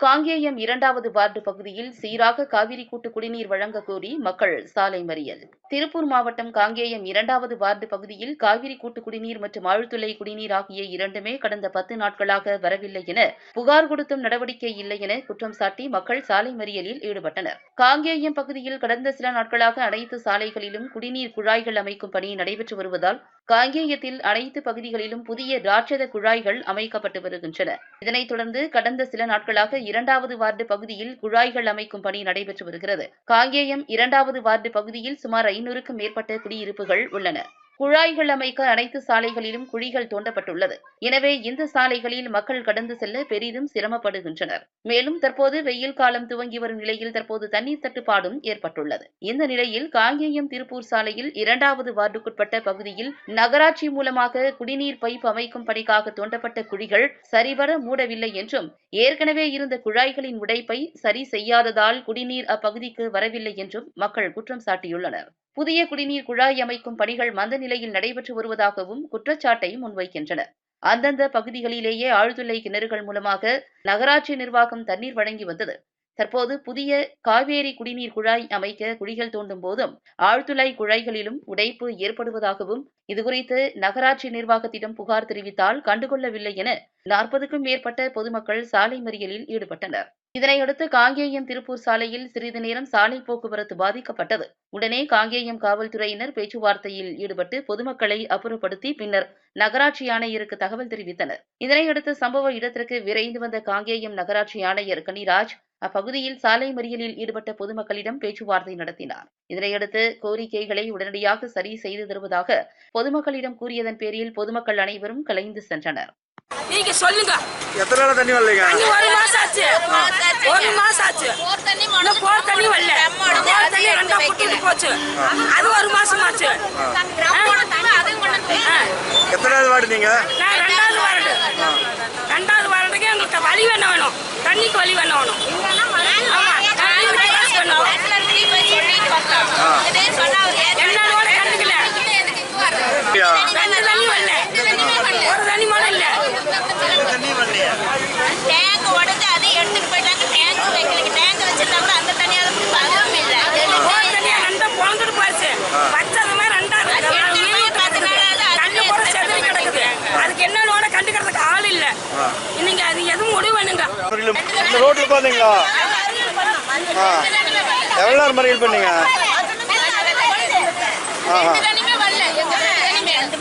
காங்கேயம் இரண்டாவது வார்டு பகுதியில் சீராக காவிரி கூட்டு குடிநீர் வழங்க கோரி மக்கள் சாலை மறியல். திருப்பூர் மாவட்டம் காங்கேயம் இரண்டாவது வார்டு பகுதியில் காவிரி கூட்டு குடிநீர் மற்றும் ஆழ்துளை குடிநீர் ஆகிய இரண்டுமே கடந்த பத்து நாட்களாக வரவில்லை என புகார் கொடுத்தும் நடவடிக்கை இல்லை என குற்றம் சாட்டி மக்கள் சாலை மறியலில் ஈடுபட்டனர். காங்கேயம் பகுதியில் கடந்த சில நாட்களாக அனைத்து சாலைகளிலும் குடிநீர் குழாய்கள் அமைக்கும் பணி நடைபெற்று வருவதால் காங்கேயத்தில் அனைத்து பகுதிகளிலும் புதிய ராட்சத குழாய்கள் அமைக்கப்பட்டு வருகின்றன. இதனைத் தொடர்ந்து கடந்த சில நாட்களாக இரண்டாவது வார்டு பகுதியில் குழாய்கள் அமைக்கும் பணி நடைபெற்று வருகிறது. காங்கேயம் இரண்டாவது வார்டு பகுதியில் சுமார் ஐநூறுக்கும் மேற்பட்ட குடியிருப்புகள் உள்ளன. குழாய்கள் அமைக்க அனைத்து சாலைகளிலும் குழிகள் தோண்டப்பட்டுள்ளது. எனவே இந்த சாலைகளில் மக்கள் கடந்து செல்ல பெரிதும் சிரமப்படுகின்றனர். மேலும் தற்போது வெயில் காலம் துவங்கி வரும் நிலையில் தற்போது தண்ணீர் தட்டுப்பாடும் ஏற்பட்டுள்ளது. இந்த நிலையில் காங்கேயம் திருப்பூர் சாலையில் இரண்டாவது வார்டுக்குட்பட்ட பகுதியில் நகராட்சி மூலமாக குடிநீர் பைப் அமைக்கும் பணிக்காக தோண்டப்பட்ட குழிகள் சரிவர மூடவில்லை என்றும் ஏற்கனவே இருந்த குழாய்களின் உடைப்பை சரி செய்யாததால் குடிநீர் அப்பகுதிக்கு வரவில்லை என்றும் மக்கள் குற்றம் சாட்டியுள்ளனர். புதிய குடிநீர் குழாய் அமைக்கும் பணிகள் மந்த நிலையில் நடைபெற்று வருவதாகவும் குற்றச்சாட்டை முன்வைக்கின்றனர் அந்தந்த பகுதிகளிலேயே ஆழ்துளை கிணறுகள் மூலமாக நகராட்சி நிர்வாகம் தண்ணீர் வழங்கி வந்தது. தற்போது புதிய காவேரி குடிநீர் குழாய் அமைக்க குழிகள் தோண்டும் போதும் ஆழ்துளை குழாய்களிலும் உடைப்பு ஏற்படுவதாகவும் இதுகுறித்து நகராட்சி நிர்வாகத்திடம் புகார் தெரிவித்தால் கண்டுகொள்ளவில்லை என நாற்பதுக்கும் மேற்பட்ட பொதுமக்கள் சாலை மறியலில் ஈடுபட்டனர். இதனையடுத்து காங்கேயம் திருப்பூர் சாலையில் சிறிது நேரம் சாலை போக்குவரத்து பாதிக்கப்பட்டது. உடனே காங்கேயம் காவல்துறையினர் பேச்சுவார்த்தையில் ஈடுபட்டு பொதுமக்களை அப்புறப்படுத்தி பின்னர் நகராட்சி ஆணையருக்கு தகவல் தெரிவித்தனர். இதனையடுத்து சம்பவ இடத்திற்கு விரைந்து வந்த காங்கேயம் நகராட்சி ஆணையர் கனிராஜ் அப்பகுதியில் சாலை மறியலில் ஈடுபட்ட பொதுமக்களிடம் பேச்சுவார்த்தை நடத்தினார். இதனையடுத்து கோரிக்கைகளை உடனடியாக சரி செய்து தருவதாக பொதுமக்களிடம் கூறியதன் பேரில் பொதுமக்கள் அனைவரும் கலைந்து சென்றனர். நீங்க சொல்லுங்க எத்தனை நாள் தண்ணி வரலைங்க தண்ணி ஒரு மாசம் ஆச்சு ஒரு மாசம் ஆச்சு இன்னும் போர் தண்ணி வரல போர் தண்ணி ரெண்டா புட்டுட்டு போச்சு அது ஒரு மாசம் ஆச்சு எத்தனாவது வார்டு நீங்க நான் ரெண்டாவது வாரடு ரெண்டாவது வாரடுக்கு எங்களுக்கு வழி வேணும் வேணும் தண்ணிக்கு வழி வேணும் வேணும் ஆமா வந்தீங்களா? ஆ. எவ்வளோ நேரம் மறியல் பண்ணீங்க? ஆஹா. ரெண்டு